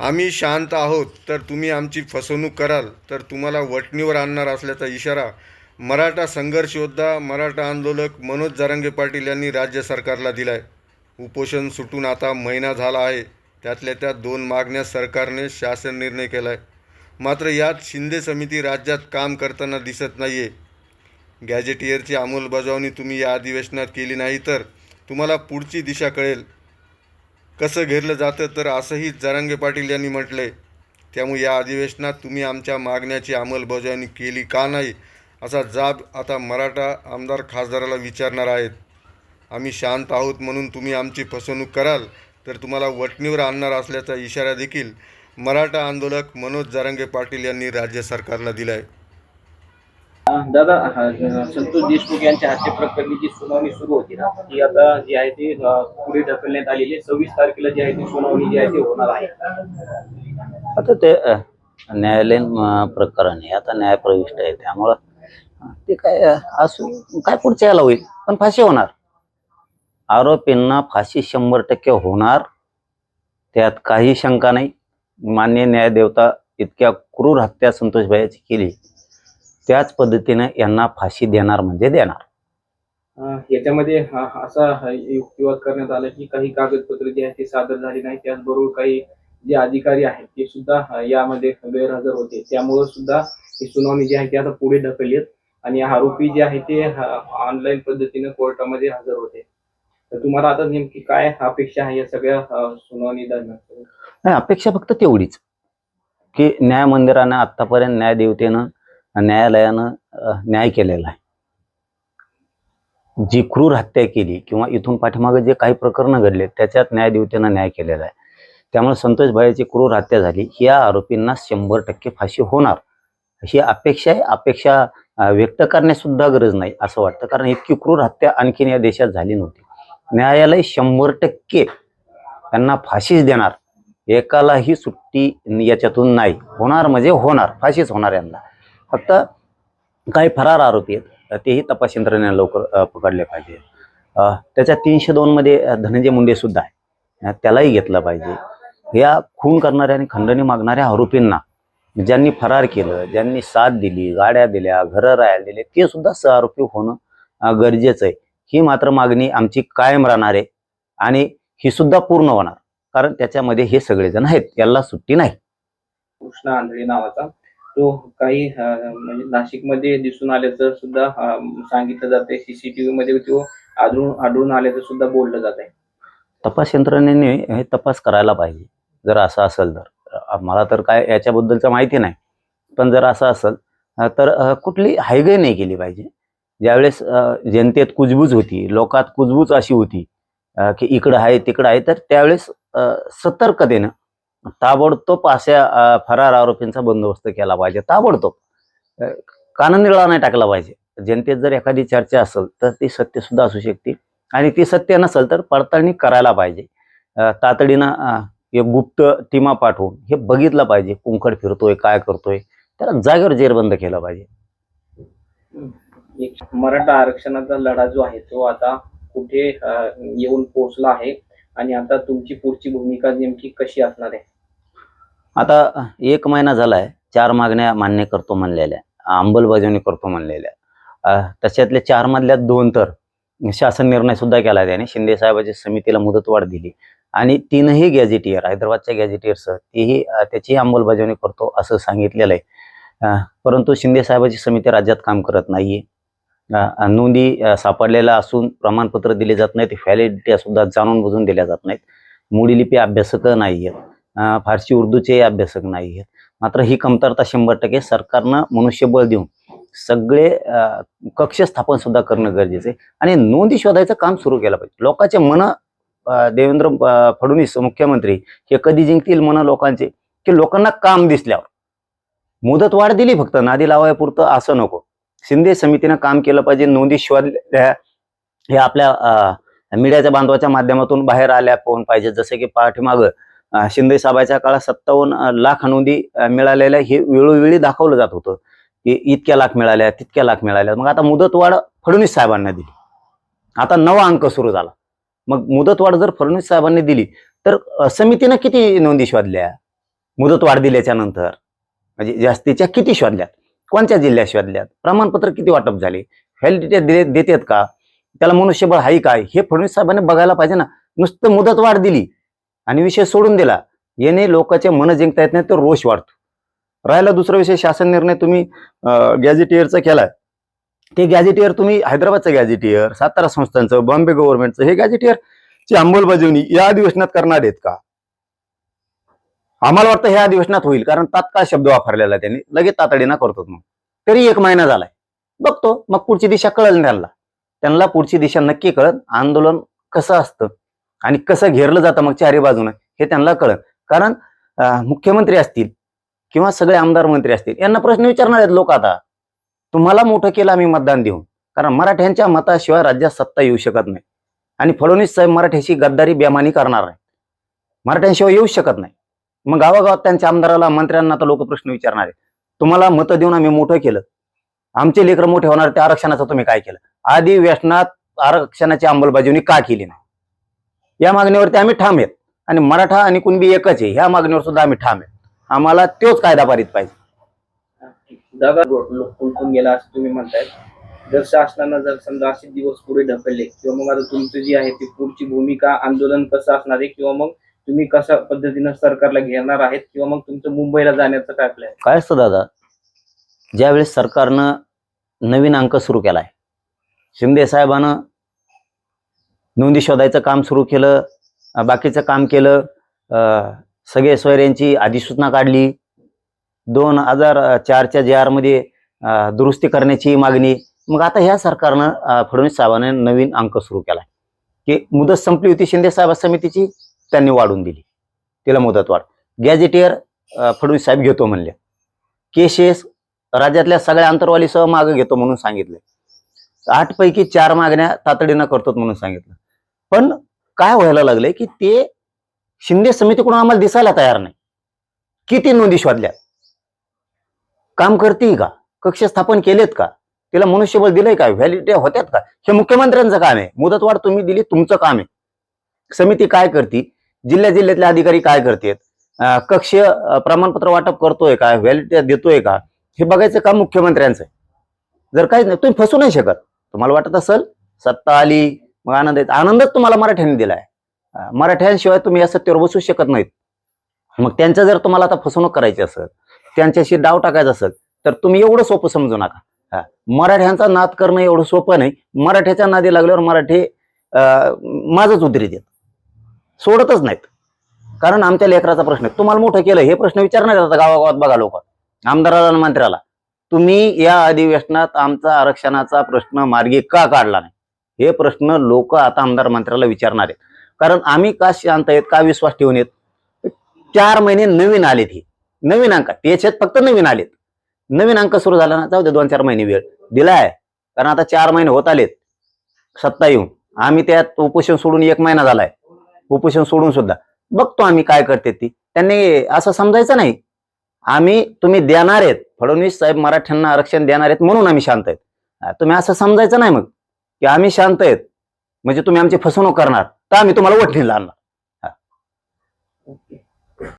आम्ही शांत आहोत तर तुम्ही आमची फसवणूक कराल तर तुम्हाला वटणीवर आणणार असल्याचा इशारा मराठा संघर्ष योद्धा मराठा आंदोलक मनोज जारंगे पाटील यांनी राज्य सरकारला दिला आहे उपोषण सुटून आता महिना झाला आहे. त्यातल्या त्यात दोन मागण्या सरकारने शासन निर्णय केला आहे मात्र यात शिंदे समिती राज्यात काम करताना दिसत नाही आहे गॅजेटियरची अंमलबजावणी तुम्ही या अधिवेशनात केली नाही तर तुम्हाला पुढची दिशा कळेल. कसं घेरलं जातं तर असंही जरांगे पाटील यांनी म्हटलंय. त्यामुळे या अधिवेशनात तुम्ही आमच्या मागण्याची अंमलबजावणी केली का नाही असा जाब आता मराठा आमदार खासदाराला विचारणार आहेत. आम्ही शांत आहोत म्हणून तुम्ही आमची फसवणूक कराल तर तुम्हाला वटणीवर आणणार असल्याचा इशारा देखील मराठा आंदोलक मनोज जरांगे पाटील यांनी राज्य सरकारला दिला आहे दादा हा, संतोष देशमुख यांच्या हत्येप्रकरणी जी सुनावणी सुरू होती ना ती आता जी आहे ती अ, पुढे ढकलण्यात आलेली आहे. सव्वीस तारखेला जी आहे ती सुनावणी जी आहे ती होणार आहे. आता ते अ, न्यायालयीन अ, प्रकरण आहे. आता न्यायप्रविष्ट आहे. त्यामुळं अ, ते काय अ, असू काय पुढच्या याला होईल? पण फाशी होणार. आरोपींना फाशी शंभर टक्के होणार. त्यात काही शंका नाही. मान्य न्यायदेवता इतक्या क्रूर हत्या संतोषभाईची केली. त्याच पद्धतीने यांना फाशी देणार म्हणजे देणार. अ, याच्यामध्ये हा- असा युक्तिवाद करण्यात आला की काही कागदपत्र जी आहेत ती सादर झाली नाही. त्याचबरोबर काही जे अधिकारी आहेत ते सुद्धा अ, यामध्ये गैरहजर होते. त्यामुळे सुद्धा ही सुनावणी जी आहे ती आता पुढे ढकलली आहे. आणि आरोपी जे आहे ते ऑनलाईन पद्धतीने कोर्टामध्ये हजर होते. तर तुम्हाला आता नेमकी काय अपेक्षा आहे या सगळ्या अ, सुनावणी दरम्यान? नाही अपेक्षा फक्त तेवढीच. की न्याय मंदिरानं आतापर्यंत न्यायदेवतेनं न्यायालयानं न्याय केलेला आहे. जी क्रूर हत्या केली किंवा इथून पाठीमागे जे काही प्रकरणं घडले त्याच्यात न्यायदेवतेनं न्याय केलेला आहे. त्यामुळे संतोष भाईची क्रूर हत्या झाली या आरोपींना शंभर टक्के फाशी होणार. ही अपेक्षा आहे अपेक्षा व्यक्त करण्यास सुद्धा गरज नाही असं वाटतं. कारण इतकी क्रूर हत्या आणखीन या देशात झाली नव्हती. न्यायालय शंभर टक्के त्यांना फाशीच देणार. एकालाही सुट्टी याच्यातून नाही. होणार म्हणजे होणार फाशीच होणार यांना. फक्त काही फरार आरोपी आहेत. तेही तपास यंत्रणेने लवकर पकडले पाहिजे. त्याच्या तीनशे दोनमध्ये धनंजय मुंडे सुद्धा आहे त्यालाही घेतलं पाहिजे. या खून करणाऱ्या आणि खंडणी मागणाऱ्या आरोपींना ज्यांनी फरार केलं ज्यांनी साथ दिली गाड्या दिल्या घरं राहायला दिले ते सुद्धा सहआरोपी होणं गरजेचं आहे. ही मात्र मागणी आमची कायम राहणार आहे आणि ही सुद्धा पूर्ण होणार. कारण त्याच्यामध्ये हे सगळेजण आहेत. याला सुट्टी नाही. कृष्ण आंधळी नावाचा. तो काही म्हणजे नाशिकमध्ये दिसून आल्याचं सुद्धा सांगितलं जातंय. सीसीटीव्ही मध्ये तो आढळून आढळून आल्याचं सुद्धा बोललं जात आहे तपास यंत्रणेने हे तपास करायला पाहिजे जर असं असेल तर. मला तर काय याच्याबद्दलचं माहिती नाही पण जर असं असेल तर कुठली हायवे नाही केली पाहिजे. ज्यावेळेस जनतेत कुजबूज होती लोकात कुजबूज अशी होती की इकडं आहे तिकडं आहे तर त्यावेळेस सतर्क देणं ताबडतोब अशा फरार आरोपींचा बंदोबस्त केला पाहिजे. ताबडतोब. अ, काननिळा नाही टाकला पाहिजे. जनतेत जर एखादी चर्चा असेल तर ती सत्य सुद्धा असू शकते. आणि ती सत्य नसेल तर पडताळणी करायला पाहिजे. तातडीनं गुप्त टीमा पाठवून हे बघितलं पाहिजे. कुंकड फिरतोय काय करतोय. त्याला जागेवर जेरबंद केलं पाहिजे. मराठा आरक्षणाचा लढा जो आहे तो आता कुठे येऊन पोहोचला आहे? आणि आता तुमची पुढची भूमिका नेमकी कशी असणार आहे? आता एक महिना झालाय चार मागण्या मान्य करतो म्हणलेल्या अंमलबजावणी करतो म्हणलेल्या. तशातल्या त्याच्यातल्या चार मधल्या दोन तर शासन निर्णय सुद्धा केला त्याने. शिंदे साहेबाच्या समितीला मुदतवाढ दिली. आणि तीनही गॅझेटियर हैदराबादच्या गॅझेटियरसह तेही त्याची अंमलबजावणी करतो असं सांगितलेलं आहे. परंतु शिंदे साहेबाची समिती राज्यात काम करत नाहीये. अ, नोंदी सापडलेल्या असून प्रमाणपत्र दिले जात नाहीत. व्हॅलिडिटी सुद्धा जाणून बुजून दिल्या जात नाहीत. मूडी लिपी अभ्यासक नाही आहेत फारशी उर्दूचे अभ्यासक नाही आहेत. मात्र ही कमतरता शंभर टक्के सरकारनं मनुष्यबळ देऊन सगळे कक्ष स्थापन सुद्धा करणं गरजेचं आहे. आणि नोंदी शोधायचं काम सुरू केलं पाहिजे. लोकांचे मन देवेंद्र फडणवीस मुख्यमंत्री हे कधी जिंकतील मन लोकांचे? की लोकांना काम दिसल्यावर? मुदत वाढ दिली फक्त नादी लावायपुरतं असं नको. शिंदे समितीनं काम केलं पाहिजे नोंदी शोधल्या हे आपल्या मीडियाच्या बांधवाच्या माध्यमातून बाहेर आल्या पाहून पाहिजे. जसं की पाठीमागं शिंदे साहेबाच्या काळात सत्तावन्न लाख नोंदी मिळालेल्या हे वेळोवेळी दाखवलं जात होतं की इतक्या लाख मिळाल्या तितक्या लाख मिळाल्या. मग आता मुदतवाढ फडणवीस साहेबांना दिली. आता नवा अंक सुरू झाला. मग मुदतवाढ जर फडणवीस साहेबांनी दिली तर समितीनं किती नोंदी शोधल्या? मुदतवाढ दिल्याच्या नंतर. म्हणजे जास्तीच्या किती शोधल्यात? कोणत्या जिल्ह्यात शोधल्यात? प्रमाणपत्र किती वाटप झाले? व्हॅलिडिटी दिले देतात का? त्याला मनुष्यबळ आहे काय? हे फडणवीस साहेबांनी बघायला पाहिजे ना. नुसतं मुदतवाढ दिली आणि विषय सोडून दिला याने लोकांचे मन जिंकता येत नाही तर रोष वाढतो. राहिला दुसरा विषय शासन निर्णय तुम्ही गॅझेटियरचा केलाय. ते गॅझेटियर तुम्ही हैदराबादचं गॅझेटियर सातारा संस्थांचं बॉम्बे गव्हर्नमेंटचं हे गॅझेटियरची अंमलबजावणी या अधिवेशनात करणार आहेत का? आम्हाला वाटतं ह्या अधिवेशनात होईल कारण तात्काळ शब्द वापरलेला त्यांनी. लगेच तातडीनं करतो मग तरी एक महिना झालाय. बघतो मग पुढची दिशा कळेल त्यांना. त्यांना पुढची दिशा नक्की कळत आंदोलन कसं असतं? आणि कसं घेरलं जातं मग चारी बाजूनं हे त्यांना कळत कारण मुख्यमंत्री असतील किंवा सगळे आमदार मंत्री असतील यांना प्रश्न विचारणार आहेत लोक आता. तुम्हाला मोठं केलं आम्ही मतदान देऊन. कारण मराठ्यांच्या मताशिवाय राज्यात सत्ता येऊ शकत नाही. आणि फडणवीस साहेब मराठ्याशी गद्दारी बेमानी करणार नाही मराठ्यांशिवाय येऊ शकत नाही. मग गावागावात त्यांच्या आमदाराला मंत्र्यांना तर लोक प्रश्न विचारणार आहेत. तुम्हाला मतं देऊन आम्ही मोठं केलं. आमचे लेकर मोठे होणार त्या आरक्षणाचं तुम्ही काय केलं? आधी व्यसनात आरक्षणाची अंमलबजावणी का केली नाही? या मागणीवरती आम्ही ठाम आहेत. आणि मराठा आणि कुणबी एकच आहे ह्या मागणीवर सुद्धा आम्ही ठाम आहेत. आम्हाला तोच कायदा पारित पाहिजे. दादा लोक उलटून गेला असं तुम्ही म्हणताय जर शासनानं जर समजा असे दिवस पुढे ढकलले किंवा मग आता तुमचं जी आहे ती पुढची भूमिका आंदोलन कसं असणार आहे किंवा मग तुम्ही कशा पद्धतीनं सरकारला घेणार आहेत किंवा मग तुमचं मुंबईला जाण्याचं काय प्लॅन काय असतं दादा? ज्यावेळेस सरकारनं नवीन अंक सुरू केलाय शिंदे साहेबानं नोंदी शोधायचं काम सुरू केलं बाकीचं काम केलं अं, सगळे सोयऱ्यांची अधिसूचना काढली. दोन हजार चारच्या जे आरमध्ये दुरुस्ती करण्याची मागणी. मग आता ह्या सरकारनं फडणवीस साहेबांनी नवीन अंक सुरू केला. की मुदत संपली होती शिंदे साहेब समितीची त्यांनी वाढून दिली. तिला मुदत वाढ. गॅजेटियर फडणवीस साहेब घेतो म्हणले. केसेस राज्यातल्या सगळ्या अंतरवालीसह मागं घेतो म्हणून सांगितले. आठ पैकी चार मागण्या तातडीनं करतो म्हणून सांगितलं. पण काय व्हायला लागलंय की ते शिंदे समितीकडून आम्हाला दिसायला तयार नाही. किती नोंदी शोधल्या? काम करते का? कक्ष स्थापन केलेत का? तिला मनुष्यबळ दिलंय का? व्हॅलिडिटी होत्यात का? हे मुख्यमंत्र्यांचं काम आहे. मुदतवाढ तुम्ही दिली तुमचं काम आहे. समिती काय करते? जिल्ह्या जिल्ह्यातले अधिकारी काय करतेत? कक्ष प्रमाणपत्र वाटप करतोय का? व्हॅलिडिटी देतोय का? हे बघायचं काम मुख्यमंत्र्यांचं आहे. जर काहीच नाही तुम्ही फसू नाही शकत. तुम्हाला वाटत असेल सत्ता आली मग आनंद येत. आनंदच तुम्हाला मराठ्यांनी दिलाय. मराठ्यांशिवाय तुम्ही या सत्तेवर बसू शकत नाहीत. मग त्यांचं जर तुम्हाला आता फसवणूक करायची असेल त्यांच्याशी डाव टाकायचा असेल तर तुम्ही एवढं सोपं समजू नका. हा. मराठ्यांचा नाद करणं एवढं सोपं नाही. मराठ्याच्या नादी लागल्यावर मराठी अं, माझंच उदरी देत सोडतच नाहीत. कारण आमच्या लेकराचा प्रश्न आहे. तुम्हाला मोठं केलं हे प्रश्न विचारणार आता गावागावात बघा लोक. आमदाराला आणि मंत्र्याला. तुम्ही या अधिवेशनात आमचा आरक्षणाचा प्रश्न मार्गी का काढला नाही? हे प्रश्न लोक आता आमदार मंत्र्याला विचारणार आहेत. कारण आम्ही का शांत आहेत का विश्वास ठेवून येत चार महिने नवीन आलेत हे. नवीन अंक. त्याच्यात फक्त नवीन आलेत. नवीन अंक सुरू झाला ना जाऊ दे दोन चार महिने वेळ. दिलाय. कारण आता चार महिने होत आलेत. सत्ता येऊन. आम्ही त्यात उपोषण सोडून एक महिना झालाय. उपोषण सोडून सुद्धा. बघतो आम्ही काय करते ती. त्यांनी असं समजायचं नाही. आम्ही तुम्ही देणार आहेत. फडणवीस साहेब मराठ्यांना आरक्षण देणार आहेत म्हणून आम्ही शांत आहेत. तुम्ही असं समजायचं नाही मग. की आम्ही शांत आहेत. म्हणजे तुम्ही आमची फसवणूक करणार. तर आम्ही तुम्हाला वठणीला आणणार ओके.